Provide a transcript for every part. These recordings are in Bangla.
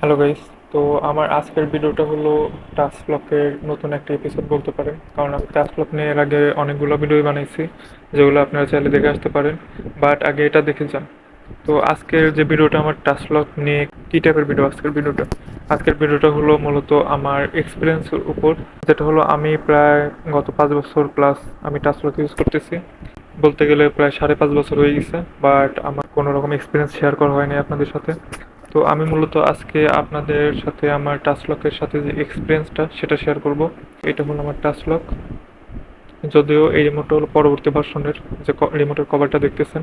হ্যালো গাইস তো আমার আজকের ভিডিওটা হলো টাচ ব্লকের নতুন একটা এপিসোড বলতে পারেন। কারণ আমি টাচ ব্লক নিয়ে এর আগে অনেকগুলো ভিডিও বানাইছি, যেগুলো আপনারা চাইলে দেখে আসতে পারেন। বাট আগে এটা দেখে যান। তো আজকের যে ভিডিওটা, আমার টাচ ব্লক নিয়ে কী টাইপের ভিডিও আজকের ভিডিওটা? আজকের ভিডিওটা হলো মূলত আমার এক্সপিরিয়েন্সের উপর, যেটা হলো আমি প্রায় গত পাঁচ বছর প্লাস আমি টাচ ব্লক ইউজ করতেছি। বলতে গেলে প্রায় সাড়ে পাঁচ বছর হয়ে গেছে বাট আমার কোনো রকম এক্সপিরিয়েন্স শেয়ার করা হয়নি আপনাদের সাথে। তো আমি মূলত আজকে আপনাদের সাথে আমার টাচ লকের সাথে যে এক্সপিরিয়েন্সটা সেটা শেয়ার করব। এটা হলো আমার টাচ লক যদিও এই রিমোটটা হলো পরবর্তী ভার্সনের যে রিমোটের কভারটা দেখতেছেন।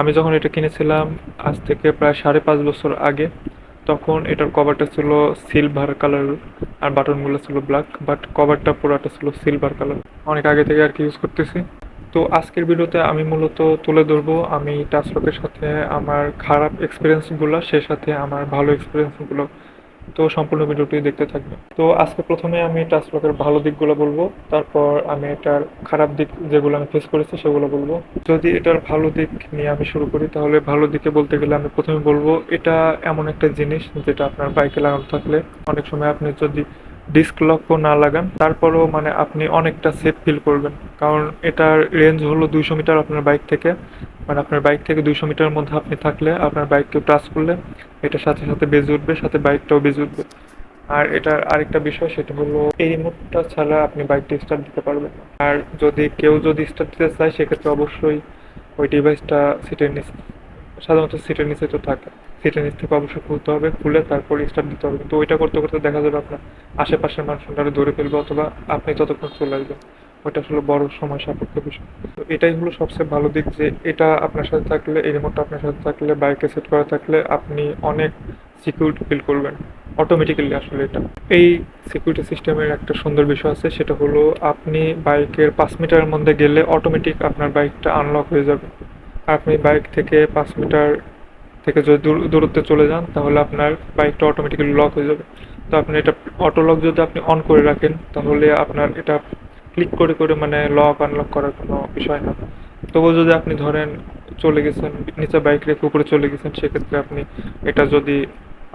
আমি যখন এটা কিনেছিলাম, আজ থেকে প্রায় সাড়ে পাঁচ বছর আগে, তখন এটার কভারটা ছিল সিলভার কালার আর বাটনগুলো ছিল ব্ল্যাক বাট কভারটা পুরোটা ছিল সিলভার কালার অনেক আগে থেকে আর কি ইউজ করতেছি। তো আজকের ভিডিওতে আমি মূলত তুলে ধরবো আমি টাচলকের সাথে আমার খারাপ এক্সপিরিয়েন্সগুলো সে সাথে আমার ভালো এক্সপিরিয়েন্সগুলো তো সম্পূর্ণ ভিডিওটি দেখতে থাকবে। তো আজকে প্রথমে আমি টাচলকের ভালো দিকগুলো বলব, তারপর আমি এটার খারাপ দিক যেগুলো আমি ফেস করেছি সেগুলো বলব। যদি এটার ভালো দিক নিয়ে আমি শুরু করি, তাহলে ভালো দিকে বলতে গেলে আমি প্রথমে বলব, এটা এমন একটা জিনিস যেটা আপনার বাইকে লাগানো থাকলে অনেক সময় আপনি যদি ডিস্ক লকও না লাগান, তারপরেও মানে আপনি অনেকটা সেফ ফিল করবেন। কারণ এটার রেঞ্জ হলো দুইশো মিটার আপনার বাইক থেকে। মানে আপনার বাইক থেকে দুইশো মিটারের মধ্যে আপনি থাকলে আপনার বাইককে টাচ করলে এটার সাথে সাথে বেজে উঠবে, সাথে বাইকটাও বেজে উঠবে। আর এটার আরেকটা বিষয় সেটা হলো, এই রিমোটটা ছাড়া আপনি বাইকটি স্টার্ট দিতে পারবেন আর যদি কেউ যদি স্টার্ট দিতে চায়, সেক্ষেত্রে অবশ্যই ওই ডিভাইসটা সিটের নিচে সাধারণত সিটের নিচে তো থাকে। সিটের নিচ থেকে অবশ্যই খুলতে হবে, খুলে তারপর স্টার্ট দিতে হবে। তো ওইটা করতে করতে দেখা যাবে আপনার আশেপাশের মানুষজনরা ধরে ফেলবে অথবা আপনি ততক্ষণ চলে আসবেন। ওইটা আসলে বড় সময় সাপেক্ষ বিষয়। তো এটাই হলো সবচেয়ে ভালো দিক যে এটা আপনার সাথে থাকলে, এই রিমোটটা আপনার সাথে থাকলে বাইকে সেট করা থাকলে আপনি অনেক সিকিউরিটি ফিল করবেন। অটোমেটিক্যালি আসলে এটা। এই সিকিউরিটি সিস্টেমের একটা সুন্দর বিষয় আছে, সেটা হলো আপনি বাইকের পাঁচ মিটারের মধ্যে গেলে অটোমেটিক আপনার বাইকটা আনলক হয়ে যাবে। আপনি বাইক থেকে পাঁচ মিটার থেকে যদি দূর, দূরত্বে চলে যান, তাহলে আপনার বাইকটা অটোমেটিক্যালি লক হয়ে যাবে। তো আপনি এটা অটো লক যদি আপনি অন করে রাখেন, তাহলে আপনার এটা ক্লিক করে করে মানে লক আনলক করার কোনো বিষয় না। তবুও যদি আপনি ধরেন চলে গেছেন, নিচে বাইক রেখে উপরে চলে গেছেন, সেক্ষেত্রে আপনি এটা যদি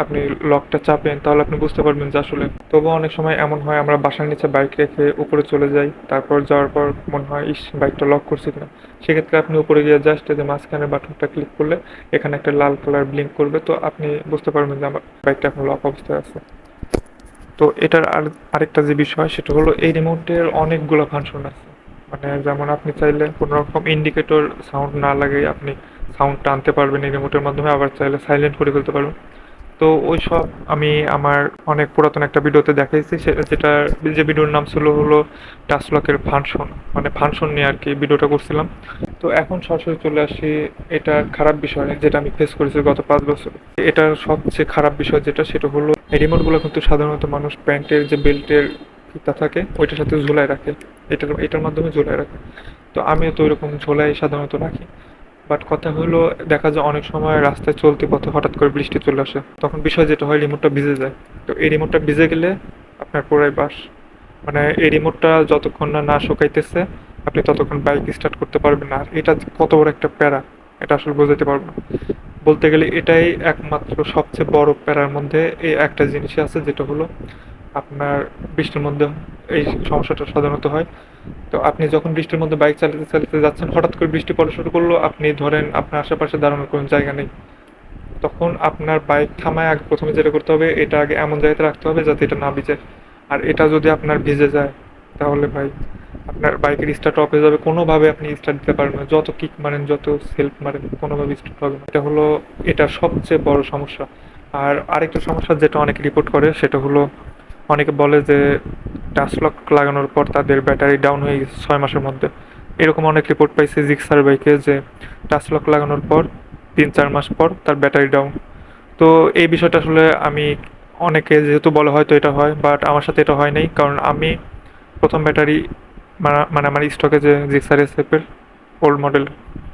আপনি লকটা চাপেন, তাহলে আপনি বুঝতে পারবেন যে আসলে তবুও অনেক সময় এমন হয় আমরা বাসার নিচে বাইক রেখে উপরে চলে যাই, তারপর যাওয়ার পর মনে হয়, ইস, বাইকটা লক করছি কিনা? সেক্ষেত্রে আপনি উপরে গিয়ে জাস্ট যে মাঝখানে বাটনটা ক্লিক করলে এখানে একটা লাল কালার ব্লিঙ্ক করবে। তো আপনি বুঝতে পারবেন যে আমার বাইকটা এখন লক অবস্থায় আছে। তো এটার আর, আরেকটা যে বিষয়, সেটা হলো এই রিমোটের অনেকগুলো ফাংশন আছে। মানে যেমন আপনি চাইলে কোনো রকম ইন্ডিকেটর সাউন্ড না লাগে আপনি সাউন্ডটা আনতে পারবেন এই রিমোটের মাধ্যমে, আবার চাইলে সাইলেন্ট করে ফেলতে পারবেন। তো ওই সব আমি আমার অনেক পুরাতন একটা ভিডিওতে দেখাইছি। যেটা যে ভিডিওর নাম ছিল হলো টাচলকের ফাংশন মানে ফাংশন নিয়ে আর কি ভিডিওটা করছিলাম। তো এখন সরাসরি চলে আসি এটা খারাপ বিষয় যেটা আমি ফেস করেছি গত পাঁচ বছর। এটার সবচেয়ে খারাপ বিষয় যেটা, সেটা হলো রিমোটগুলো কিন্তু সাধারণত মানুষ প্যান্টের যে বেল্টের ফিতা থাকে, ওইটার সাথে ঝুলায় রাখে। এটার এটার মাধ্যমে ঝুলায় রাখে। তো আমিও তো ওইরকম ঝোলাই সাধারণত রাখি। বাট কথা হলো, দেখা যায় অনেক সময় রাস্তায় চলতে পথে হঠাৎ করে বৃষ্টি চলে আসে। তখন বিষয় যেটা হয় রিমোটটা ভিজে যায়। তো এই রিমোটটা ভিজে গেলে আপনার পুরাই বাস। মানে এই রিমোটটা যতক্ষণ না না শুকাইতেছে, আপনি ততক্ষণ বাইক স্টার্ট করতে পারবেন। না আর এটা কত বড় একটা প্যারা, এটা আসলে বোঝাতে পারব না। বলতে গেলে এটাই একমাত্র সবচেয়ে বড় প্যারার মধ্যে এই একটা জিনিসই আছে, যেটা হলো আপনার বৃষ্টির মধ্যে এই সমস্যাটা সাধারণত হয়। তো আপনি যখন বৃষ্টির মধ্যে বাইক চালাতে চালাতে যাচ্ছেন, হঠাৎ করে বৃষ্টি পড়া শুরু করল, আপনি ধরেন আপনার আশেপাশে দাঁড়ানোর কোনো জায়গা নেই। তখন আপনার বাইক থামায় আগে প্রথমে যেটা করতে হবে, এটা আগে এমন জায়গাতে রাখতে হবে যাতে এটা না ভিজে। আর এটা যদি আপনার ভিজে যায়, তাহলে ভাই আপনার বাইকের স্টার্ট অফ হয়ে যাবে। কোনোভাবে আপনি স্টার্ট দিতে পারবেন না। যত কিক মারেন, যত সেলফ মারেন, কোনোভাবে স্টার্ট হবে না। এটা হলো, এটা সবচেয়ে বড় সমস্যা। আর আরেকটা সমস্যা যেটা অনেকে রিপোর্ট করে, সেটা হলো, অনেকে বলে যে টাচ লক লাগানোর পর তাদের ব্যাটারি ডাউন হয়ে গেছে ছয় মাসের মধ্যে। এরকম অনেক রিপোর্ট পাইছে জিক্সার বাইকে যে টাচ লক লাগানোর পর তিন চার মাস পর তার ব্যাটারি ডাউন। তো এই বিষয়টা আসলে আমি অনেকে যেহেতু বলে হয়তো এটা হয় বাট আমার সাথে এটা হয় নাই, কারণ আমি প্রথম ব্যাটারি মানে আমার স্টকে যে জিক্সার এসএফের ওল্ড মডেল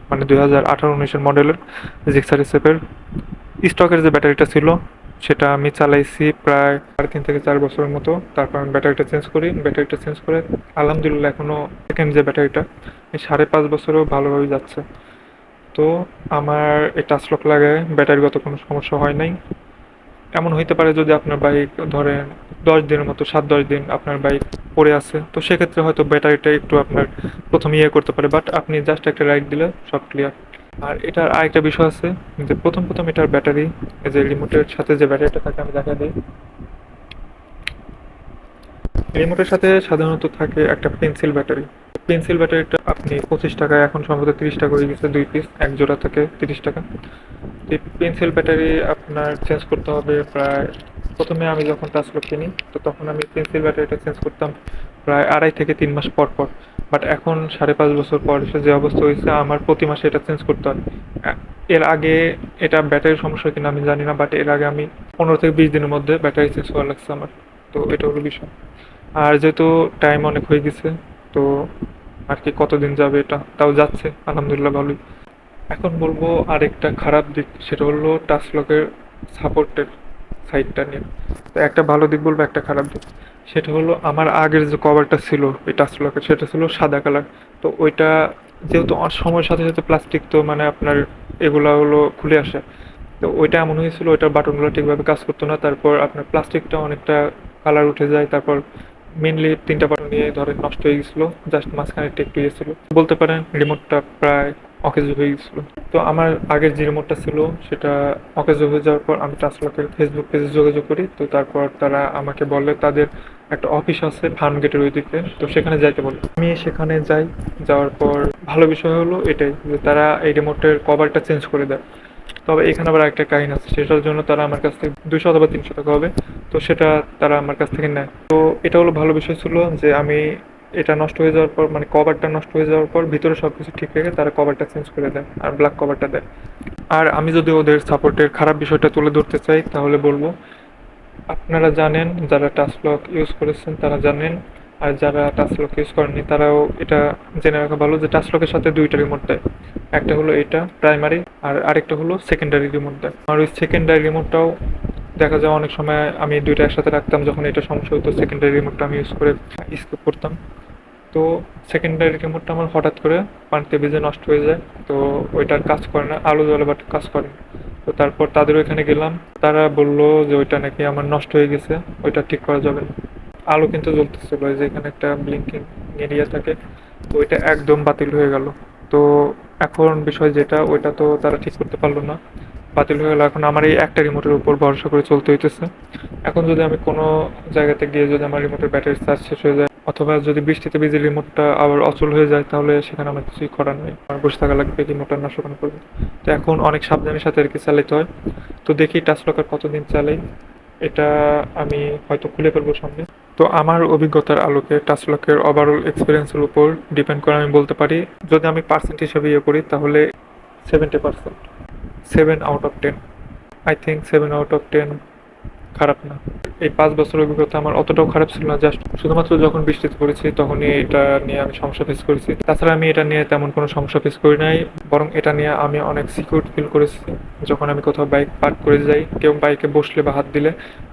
মানে দুই হাজার আঠারো উনিশের মডেলের জিক্সার এসএফের স্টকের যে ব্যাটারিটা ছিল সেটা আমি চালাইছি প্রায় সাড়ে তিন থেকে চার বছরের মতো। তারপর আমি ব্যাটারিটা চেঞ্জ করি। ব্যাটারিটা চেঞ্জ করে আলহামদুলিল্লাহ এখনও সেকেন্ড যে ব্যাটারিটা, এই সাড়ে পাঁচ বছরেও ভালোভাবে যাচ্ছে। তো আমার এই টাচ লক লাগায় ব্যাটারিগত কোনো সমস্যা হয় নাই। এমন হইতে পারে যদি আপনার বাইক ধরেন দশ দিনের মতো, সাত দশ দিন আপনার বাইক পড়ে আছে। তো সেক্ষেত্রে হয়তো ব্যাটারিটা একটু আপনার প্রথম ইয়ে করতে পারে। বাট আপনি জাস্ট একটা রাইড দিলে সব ক্লিয়ার আর এটার আরেকটা বিষয় আছে, যে প্রথম প্রথম এটার ব্যাটারি যে রিমোটের সাথে যে ব্যাটারিটা থাকে, আমি দেখা দিই। রিমোটের সাথে সাধারণত থাকে একটা পেন্সিল ব্যাটারি। পেন্সিল ব্যাটারিটা আপনি পঁচিশ টাকায়, এখন সম্ভবত তিরিশ টাকা হয়ে গেছে, দুই পিস এক জোড়া থাকে তিরিশ টাকা। এই পেন্সিল ব্যাটারি আপনার চেঞ্জ করতে হবে প্রায়, প্রথমে আমি যখন টাচলক কিনি, তো তখন আমি পেন্সিল ব্যাটারিটা চেঞ্জ করতাম প্রায় আড়াই থেকে তিন মাস পর পর। বাট এখন সাড়ে পাঁচ বছর পর এসে যে অবস্থা হয়েছে, আমার প্রতি মাসে এটা চেঞ্জ করতে হয়। এর আগে এটা ব্যাটারির সমস্যা কিনা আমি জানি না বাট এর আগে আমি পনেরো থেকে বিশ দিনের মধ্যে ব্যাটারি চেঞ্জ করা লাগছে আমার। তো এটা হলো বিষয়। আর যেহেতু টাইম অনেক হয়ে গেছে, তো আর কি কতদিন যাবে এটা? তাও যাচ্ছে, আলহামদুলিল্লাহ ভালোই। এখন বলব আরেকটা খারাপ দিক, সেটা হলো টাচ লকের সাপোর্টের সাইডটা নিয়ে। তো একটা ভালো দিক বলব, একটা খারাপ দিক। সেটা হলো আমার আগের যে কভারটা ছিল এই টাচ লকের সেটা ছিল সাদা কালার তো ওইটা যেহেতু সময়ের সাথে সাথে প্লাস্টিক তো মানে আপনার এগুলা হলো খুলে আসে। তো ওইটা এমন হয়েছিল, ওইটার বাটনগুলো ঠিকভাবে কাজ করতো না, তারপর আপনার প্লাস্টিকটা অনেকটা কালার উঠে যায়, তারপর মেনলি তিনটা বাটন নিয়ে ধরেন নষ্ট হয়ে গেছিল জাস্ট মাঝখানে একটু গিয়েছিল বলতে পারেন রিমোটটা প্রায় অকেজ হয়ে গেছিল। তো আমার আগের যে রিমোটটা ছিল, সেটা অকেজ হয়ে যাওয়ার পর আমি টাচলকের ফেসবুক পেজে যোগাযোগ করি। তো তারপর তারা আমাকে বলে, তাদের একটা অফিস আছে ফার্ম গেটের ওইদিকে। তো সেখানে যাইতে বলে। আমি সেখানে যাই, যাওয়ার পর ভালো বিষয় হলো এটাই, যে তারা এই রিমোটের কভারটা চেঞ্জ করে দেয়। তবে এখানে আবার একটা কাহিনী আছে, সেটার জন্য তারা আমার কাছ থেকে দুশো অথবা তিনশো টাকা হবে। তো সেটা তারা আমার কাছ থেকে নেয়। তো এটা হলো ভালো বিষয় ছিল যে আমি এটা নষ্ট হয়ে যাওয়ার পর মানে কভারটা নষ্ট হয়ে যাওয়ার পর ভিতরে সব কিছু ঠিক রেখে তারা কভারটা চেঞ্জ করে দেয়, আর ব্ল্যাক কভারটা দেয়। আর আমি যদি ওদের সাপোর্টের খারাপ বিষয়টা তুলে ধরতে চাই, তাহলে বলব, আপনারা জানেন যারা টাচলক ইউজ করেছেন, তারা জানেন, আর যারা টাচলক ইউজ করেননি, তারাও এটা জেনে রাখা ভালো যে টাচলকের সাথে দুইটা রিমোট দেয়। একটা হলো এটা প্রাইমারি আর আরেকটা হলো সেকেন্ডারি রিমোট দেয়। আর ওই সেকেন্ডারি রিমোটটাও দেখা যায় অনেক সময় আমি দুইটা একসাথে রাখতাম, যখন এটা সমস্যা হতো সেকেন্ডারি রিমোটটা আমি ইউজ করে স্কিপ করতাম। তো সেকেন্ডারি রিমোটটা আমার হঠাৎ করে পানিতে ভিজে নষ্ট হয়ে যায়। তো ওইটার কাজ করে না, আলো জলে বাট কাজ করে। তো তারপর তাদের ওইখানে গেলাম, তারা বলল যে ওইটা নাকি আমার নষ্ট হয়ে গেছে, ওইটা ঠিক করা যাবে না। আলো কিন্তু জ্বলতেছিল যে এখানে একটা ব্লিঙ্কিং এরিয়া থাকে, তো ওইটা একদম বাতিল হয়ে গেল। তো এখন বিষয় যেটা, ওইটা তো তারা ঠিক করতে পারল না। বাতিল হয়ে গেল, এখন আমার এই একটা রিমোটের উপর ভরসা করে চলতে হইতেছে। এখন যদি আমি কোনো জায়গাতে গিয়ে যদি আমার রিমোটের ব্যাটারি চার্জ শেষ হয়ে যায় অথবা যদি বৃষ্টিতে ভিজে রিমোটটা আবার অচল হয়ে যায়, তাহলে সেখানে আমার কিছুই করার নেই। আমার বসে থাকা লাগবে রিমোটটা না শুকানো করবে। তো এখন অনেক সাবধানের সাথে আর কি চালাতে হয়। তো দেখি টাচ লকার কতদিন চালাই, এটা আমি হয়তো খুলে ফেলব সামনে। তো আমার অভিজ্ঞতার আলোকে টাচ লকের ওভারঅল এক্সপিরিয়েন্সের উপর ডিপেন্ড করে আমি বলতে পারি, যদি আমি পার্সেন্ট হিসেবে ইয়ে করি, তাহলে seventy percent seven out of ten I think seven out of ten খারাপ না। এই পাঁচ বছর অভিজ্ঞতা আমার অতটাও খারাপ ছিল না জাস্ট শুধুমাত্র যখন বৃষ্টিতে পড়েছি তখনই এটা নিয়ে আমি সমস্যা ফেস করেছি। তাছাড়া আমি এটা নিয়ে তেমন কোনো সমস্যা ফেস করি নাই, বরং এটা নিয়ে আমি অনেক সিকিউর ফিল করেছি। যখন আমি কোথাও বাইক পার্ক করে যাই, কেউ বাইকে বসলে বা হাত দিলে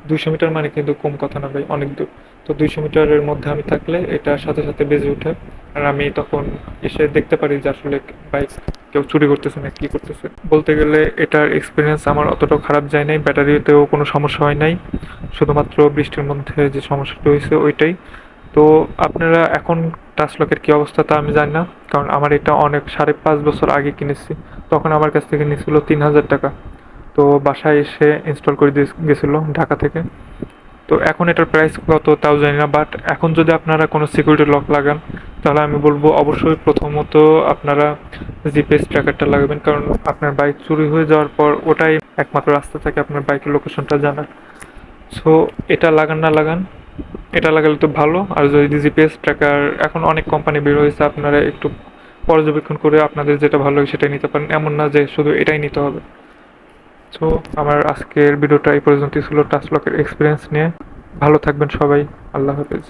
দুইশো মিটার মানে কিন্তু কম কথা না ভাই, অনেক দূর। তো দুইশো মিটারের মধ্যে আমি থাকলে এটার সাথে সাথে বেজে ওঠে। আর আমি তখন এসে দেখতে পারি যে আসলে বাইক কেউ চুরি করতেছে না, কি করতেছে? বলতে গেলে এটার এক্সপিরিয়েন্স আমার অতটাও খারাপ যায় নাই, ব্যাটারিতেও কোনো সমস্যা হয় নাই। শুধুমাত্র বৃষ্টির মধ্যে যে সমস্যাটা হয়েছে ওইটাই। তো আপনারা এখন টাচলকের কী অবস্থা তা আমি জানি না, কারণ আমার এটা অনেক সাড়ে পাঁচ বছর আগে কিনেছি। তখন আমার কাছ থেকে নিয়েছিল তিন হাজার টাকা। তো বাসায় এসে ইনস্টল করে দিয়ে গেছিল ঢাকা থেকে। তো এখন এটার প্রাইস কত তাও জানি না বাট এখন যদি আপনারা কোনো সিকিউরিটি লক লাগান, তাহলে আমি বলব অবশ্যই প্রথমত আপনারা জিপিএস ট্র্যাকারটা লাগাবেন, কারণ আপনার বাইক চুরি হয়ে যাওয়ার পর ওটাই একমাত্র রাস্তা থাকে আপনার বাইকের লোকেশনটা জানার। সো এটা লাগান না লাগান, এটা লাগালে তো ভালো। আর যদি জিপিএস ট্র্যাকার এখন অনেক কোম্পানি বের হয়েছে, আপনারা একটু পর্যবেক্ষণ করে আপনাদের যেটা ভালো লাগে সেটাই নিতে পারেন। এমন না যে শুধু এটাই নিতে হবে। সো আমার আজকের ভিডিওটা এই পর্যন্তই ছিল টাচ লকের এক্সপিরিয়েন্স নিয়ে। ভালো থাকবেন সবাই। আল্লাহ হাফেজ।